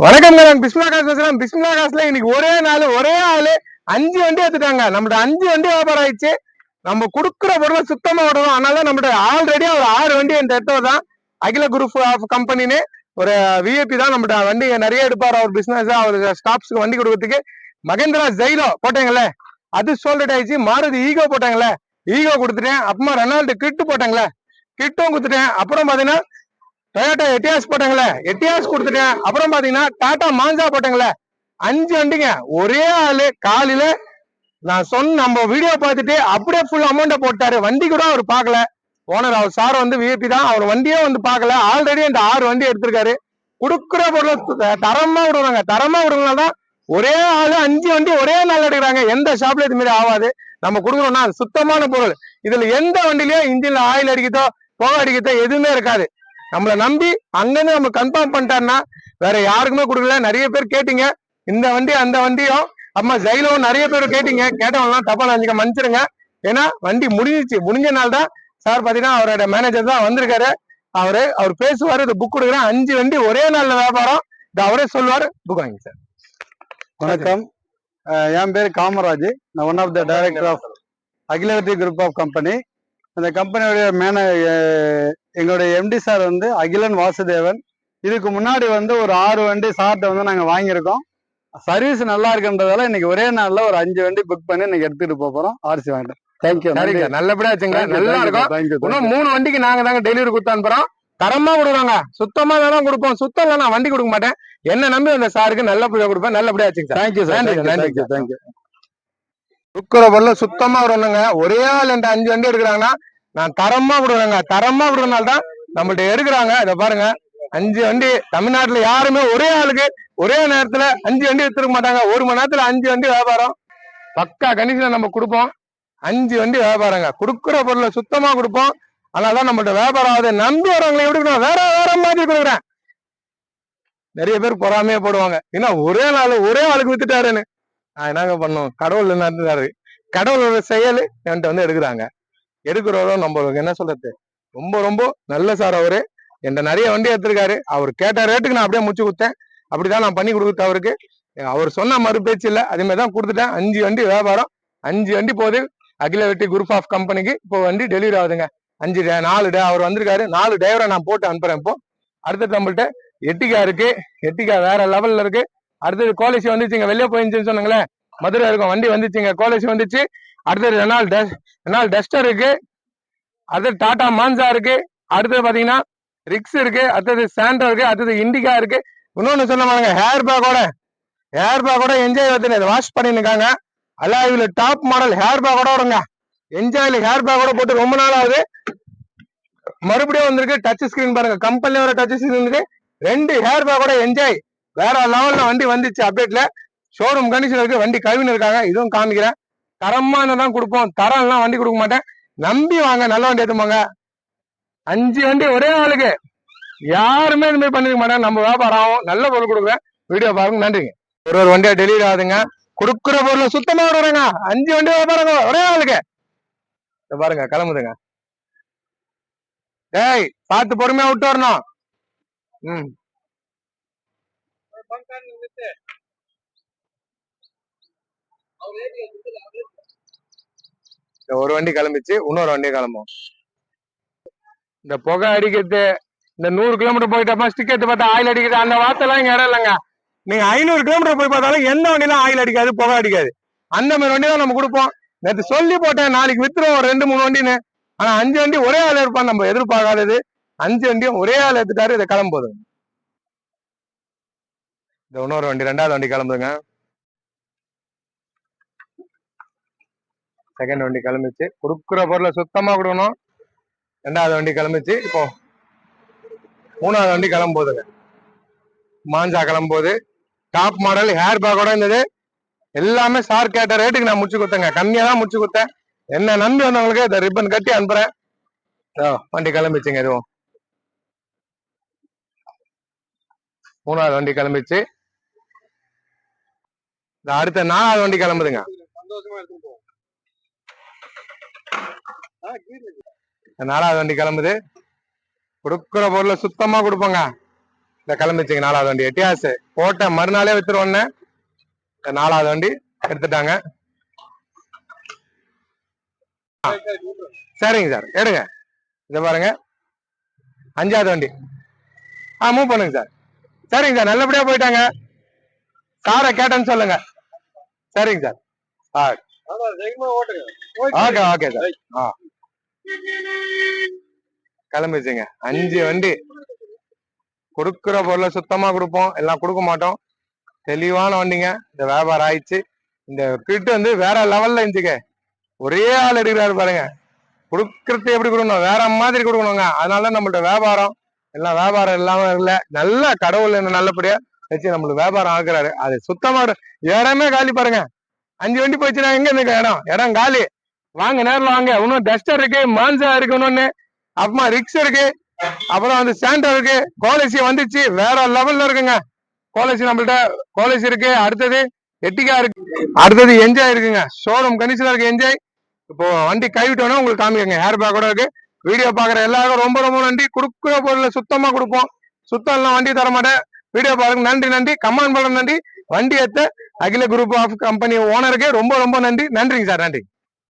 வணக்கம் நான் பிஸ்மிலா காசு பேசுறேன். பிஸ்மிலா காசுல இன்னைக்கு ஒரே நாள் ஒரே ஆளு அஞ்சு வண்டி எடுத்துட்டாங்க. நம்மளோட அஞ்சு வண்டி வியாபாரம் ஆயிடுச்சு. நம்ம கொடுக்குற பொருளை சுத்தமா விடணும் அதனால நம்மளோட ஆல்ரெடி ஒரு ஆறு வண்டி இந்த இடத்துல தான் அகில குரூப் ஆஃப் கம்பெனின்னு ஒரு விஐபி தான் நம்மளோட வண்டி நிறைய எடுப்பார். அவர் பிசினஸ் அவர் ஸ்டாப்ஸ்க்கு வண்டி கொடுக்கறதுக்கு. மகேந்திரா ஜெயிலோ போட்டேங்களே அது சோல்ட் ஆயிடுச்சு. மாருதி ஈகோ போட்டாங்கல்ல. ஈகோ கொடுத்துட்டேன். அப்புறமா ரெனால்டு கிட்டு போட்டாங்களே கிட்டும் கொடுத்துட்டேன். அப்புறம் பாத்தீங்கன்னா டொயோட்டா எட்டியாஸ் போட்டாங்களே. எட்டியாஸ் கொடுத்துட்டேன். அப்புறம் பாத்தீங்கன்னா டாடா மாஞ்சா போட்டாங்களே. அஞ்சு வண்டிங்க. ஒரே ஆளு காலையில நான் சொன்ன நம்ம வீடியோ பார்த்துட்டு அப்படியே ஃபுல் அமௌண்ட்டை போட்டாரு. வண்டி கூட அவர் பார்க்கல. ஓனர் அவர் சார் வந்து விஐபி தான். அவர் வண்டியே வந்து பார்க்கல. ஆல்ரெடி இந்த ஆறு வண்டி எடுத்திருக்காரு. கொடுக்குற பொருளை த- தரமா விடுவாங்க தரமா விடுறதுனால தான் ஒரே ஆளு அஞ்சு வண்டி ஒரே நாள் எடுக்கிறாங்க. எந்த ஷாப்ல இது மாதிரி ஆகாது. நம்ம கொடுக்குறோம்னா அது சுத்தமான பொருள். இதுல எந்த வண்டிலயும் இன்ஜின்ல ஆயில் அடிக்குதோ புகை அடிக்குதோ எதுவுமே இருக்காது. நம்மளை நம்பி அங்கேருந்து நம்ம கன்ஃபார்ம் பண்ணிட்டாருன்னா வேற யாருக்குமே கொடுக்கல. நிறைய பேர் கேட்டீங்க. இந்த வண்டி அந்த வண்டியும் அம்மா ஜெயிலும் நிறைய பேர் கேட்டீங்க. கேட்டவங்கலாம் தப்பா நினைச்சுக்க மன்னிச்சிருங்க ஏன்னா வண்டி முடிஞ்சிச்சு முடிஞ்ச நாள் தான் சார் பாத்தீங்கன்னா அவரோட மேனேஜர் தான் வந்திருக்காரு. அவரு அவர் பேசுவாரு இந்த புக் கொடுக்குறேன். அஞ்சு வண்டி ஒரே நாள்ல வியாபாரம். இது அவரே சொல்லுவாரு புக் வாங்கி சார். வணக்கம். என் பேர் காமராஜ். நான் one of the director of Akilavarthi group of company அந்த கம்பெனியுடைய மேன எங்களுடைய எம்டி சார் வந்து அகிலன் வாசுதேவன். இதுக்கு முன்னாடி வந்து ஒரு ஆறு வண்டி சார்ட்ட வந்து நாங்கள் வாங்கியிருக்கோம். சர்வீஸ் நல்லா இருக்குன்றதால இன்னைக்கு ஒரே நாள்ல ஒரு அஞ்சு வண்டி புக் பண்ணி இன்னைக்கு எடுத்துட்டு போக போறோம். ஆர்சி வாங்கிட்டோம் தேங்க்யூ சரிங்க நல்லபடியா வச்சுங்க. நல்லா இருக்கும். இன்னும் மூணு வண்டிக்கு நாங்க தாங்க டெலிவரி கொடுத்து அனுப்புறோம். தரமா கொடுக்குறாங்க. சுத்தமா தான் கொடுப்போம். சுத்தம் இல்ல நான் வண்டி கொடுக்க மாட்டேன். என்ன நம்பி அந்த சாருக்கு நல்லபடியா கொடுப்பேன். நல்லபடியா வச்சுங்க சார் தேங்க்யூ சார் நன்றி, நன்றி. தேங்க்யூ தேங்க்யூ கொடுக்குற பொருள் சுத்தமா வரணுங்க. ஒரே ஆள் என்ற அஞ்சு வண்டி எடுக்கிறாங்கன்னா நான் தரமா கொடுக்குறேங்க தரமா கொடுக்கறனால தான் நம்மள்ட்ட எடுக்கிறாங்க. இதை பாருங்க. அஞ்சு வண்டி தமிழ்நாட்டுல யாருமே ஒரே ஆளுக்கு ஒரே நேரத்துல அஞ்சு வண்டி வித்துருக்க மாட்டாங்க. ஒரு மணி நேரத்துல அஞ்சு வண்டி வியாபாரம். பக்கா கண்டிஷன்ல நம்ம கொடுப்போம். அஞ்சு வண்டி வியாபாரங்க. கொடுக்குற பொருளை சுத்தமா கொடுப்போம். அதனாலதான் நம்மள்ட்ட வியாபாரம் ஆகுது. நம்பி வரவங்களை எப்படி கொடுக்கணும்? வேற வேற மாதிரி கொடுக்குறேன். நிறைய பேர் பொறாமையே போடுவாங்க. ஏன்னா ஒரே நாள் ஒரே ஆளுக்கு வித்துட்டாருன்னு. நான் என்னங்க பண்ணும் கடவுள் நடத்துறாரு கடவுளோட செயல் என்கிட்ட வந்து எடுக்கிறாங்க. எடுக்கிறவரும் நம்ம என்ன சொல்றது? ரொம்ப ரொம்ப நல்ல சார் அவரு. என்கிட்ட நிறைய வண்டி எடுத்திருக்காரு. அவர் கேட்ட ரேட்டுக்கு நான் அப்படியே முடிச்சு கொடுத்தேன். அப்படிதான் நான் பண்ணி கொடுத்தேன் அவருக்கு அவர் சொன்ன மறு பேச்சு இல்லை. அதே மாதிரி தான் கொடுத்துட்டேன். அஞ்சு வண்டி வியாபாரம். அஞ்சு வண்டி போகுது. அகில வெட்டி குரூப் ஆஃப் கம்பெனிக்கு இப்போ வண்டி டெலிவரி ஆகுதுங்க. அஞ்சு டே நாலு டே அவர் வந்திருக்காரு. நாலு டிரைவரை நான் போட்டு அனுப்புறேன் இப்போ. அடுத்தது நம்மள்ட்ட எட்டிகா இருக்கு. எட்டிகா வேற லெவல்ல இருக்கு. அடுத்தது கோலிசி வந்துச்சுங்க வெளியே போயிருந்துச்சுன்னு சொன்னாங்களே மதுரை இருக்கும். வண்டி வந்துச்சுங்க. கோலேஜ் வந்துச்சு. அடுத்தது ரெனால் டஸ் ரெனால் டஸ்டர் இருக்கு. அடுத்தது டாடா மான்சா இருக்கு. அடுத்தது பாத்தீங்கன்னா ரிக்ஸ் இருக்கு. அடுத்தது சாண்டர் இருக்கு. அடுத்தது இண்டிகா இருக்கு. இன்னொன்னு சொன்ன பாருங்க ஹேர் பேக்கோட ஹேர் பேக்கோட என்ஜாய் வந்து இதை வாஷ் பண்ணிருக்காங்க அலாய்வில் டாப் மாடல் ஹேர் பேக்கோட வருங்க என்ஜாயில் ஹேர் பேக்கோட போட்டு ரொம்ப நாள் ஆகுது. மறுபடியும் வந்திருக்கு. டச் ஸ்கிரீன் பாருங்க. கம்பெனில வர டச் ஸ்கிரீன் இருக்கு. ரெண்டு ஹேர் பேக்கோட என்ஜாய் வேற லெவல்ல வண்டி வந்துச்சு அப்டேட்ல ஷோரூம் கண்டிஷன் இருக்கு வண்டி கழுவின்னு இருக்காங்க இதுவும் காமிக்கிறேன். தரமான தான் கொடுப்போம். தரம் வண்டி கொடுக்க மாட்டேன். நம்பி வாங்க நல்ல வண்டி எடுத்துமாங்க அஞ்சு வண்டி ஒரே ஆளுக்கு. யாருமே இந்த மாதிரி பண்ணிருக்க மாட்டேன் நம்ம வியாபாரம் ஆகும் நல்ல பொருள் கொடுக்குறேன் வீடியோ பாருங்க. நன்றிங்க. ஒரு ஒரு வண்டியா டெலிவரி ஆகுதுங்க. கொடுக்குற பொருளை சுத்தமா விடுறேங்க. அஞ்சு வண்டி வியாபாரம் ஒரே ஆளுக்கு. பாருங்க கிளம்புதுங்க. டேய் பார்த்து பொறுமையா விட்டு வரணும். ம். ஒரு வண்டி கிளம்பிச்சு இன்னொரு வண்டி கிளம்பும் இந்த புகை அடிக்கிறது இந்த நூறு கிலோமீட்டர் போயிட்டப்ப டிக்கெட் பார்த்தா ஆயில் அடிக்கிறது அந்த வார்த்தைலாம் இங்க இடம் இல்லைங்க. நீங்க ஐநூறு கிலோமீட்டர் போய் பார்த்தாலும் எந்த வண்டிலாம் ஆயில் அடிக்காது புகை அடிக்காது. அந்த மாதிரி வண்டி தான் நம்ம கொடுப்போம். நேற்று சொல்லி போட்டேன் நாளைக்கு வித்துருவோம் ஒரு ரெண்டு மூணு வண்டின்னு. ஆனா அஞ்சு வண்டி ஒரே ஆள் இருப்பான் நம்ம எதிர்பார்க்காதது. அஞ்சு வண்டியும் ஒரே ஆள் எடுத்துட்டாரு இதை கிளம்புது இந்த இன்னொரு வண்டி ரெண்டாவது வண்டி கிளம்புதுங்க. செகண்ட் வண்டி கிளம்பிச்சு. கொடுக்குற பொருளை சுத்தமா கொடுக்கணும். ரெண்டாவது வண்டி கிளம்பிச்சு இப்போ மூணாவது வண்டி கிளம்புதுங்க மாஞ்சா கிளம்புது டாப் மாடல் ஹேர் பேக்கோட இருந்தது. எல்லாமே சார் கேட்ட ரேட்டுக்கு நான் முடிச்சு கொடுத்தேங்க. கம்மியா தான் முடிச்சு கொடுத்தேன். என்ன நம்பி வந்தவங்களுக்கு இந்த ரிப்பன் கட்டி அனுப்புறேன். இதோ, வண்டி கிளம்பிச்சுங்க எதுவும் மூணாவது வண்டி கிளம்பிச்சு. இந்த அடுத்த நாலாவது வண்டி கிளம்புதுங்க. நாலாவது வண்டி கிளம்புது. கொடுக்குற பொருளை சுத்தமா கொடுப்போங்க. இந்த கிளம்பிச்சிங்க நாலாவது வண்டி. எட்டியாசு. போட்ட மறுநாளே வித்துருவோன்னு இந்த நாலாவது வண்டி எடுத்துட்டாங்க. சரிங்க சார். எடுங்க. இத பாருங்க. அஞ்சாவது வண்டி. ஆ மூவ் பண்ணுங்க சார். சரிங்க சார். நல்லபடியா போயிட்டாங்க. சாரை கேட்டேன்னு சொல்லுங்க. சரிங்க சார். ஆ. Okay okay sir. ஆ. கிளம்பிச்சுங்க அஞ்சு வண்டி. கொடுக்குற பொருளை சுத்தமா கொடுப்போம். எல்லாம் கொடுக்க மாட்டோம். தெளிவான வண்டிங்க. இந்த வியாபாரம் ஆயிடுச்சு. இந்த கிட்டு வந்து வேற லெவல்ல இருந்துச்சுங்க. ஒரே ஆள் எடுக்கிறாரு பாருங்க. கொடுக்கறது எப்படி கொடுக்கணும்? வேற மாதிரி கொடுக்கணுங்க. அதனால நம்மள்ட்ட வியாபாரம். எல்லாம் வியாபாரம் இல்லாம இல்ல. நல்ல கடவுள் என்ன நல்லபடியா வச்சு நம்மளுக்கு வியாபாரம் ஆக்குறாரு. அது சுத்தமா இடமே காலி பாருங்க. அஞ்சு வண்டி போச்சுன்னா எங்க இருக்கு? இடம். இடம் காலி. வாங்க நேரில் வாங்க. இன்னும் டஸ்டர் இருக்கு மான்சா இருக்கு இன்னொன்னு அப்புறமா ரிக்ஸ் இருக்கு. அப்புறம் வந்து சாண்டர் இருக்கு. கோலசி வந்துச்சு. வேற லெவல்ல இருக்குங்க. கோலசி நம்மள்ட்ட கோலசி இருக்கு. அடுத்தது எட்டிகா இருக்கு. அடுத்தது என்ஜாய் இருக்குங்க. ஷோரூம் கண்டிஷனா இருக்கு என்ஜாய் இப்போ வண்டி கைவிட்டோன்னா உங்களுக்கு காமிக்கங்க. ஹேர் பேக் கூட இருக்கு. வீடியோ பாக்குற எல்லாருக்கும் ரொம்ப ரொம்ப நன்றி. கொடுக்குற பொருள் சுத்தமா கொடுப்போம். சுத்தம் எல்லாம் வண்டி தர மாட்டேன். வீடியோ பாருங்க. நன்றி நன்றி. கமான் பண்ண நன்றி. வண்டி எடுத்த அகில குரூப் ஆஃப் கம்பெனி ஓனருக்கு ரொம்ப ரொம்ப நன்றி. நன்றிங்க சார். நன்றி.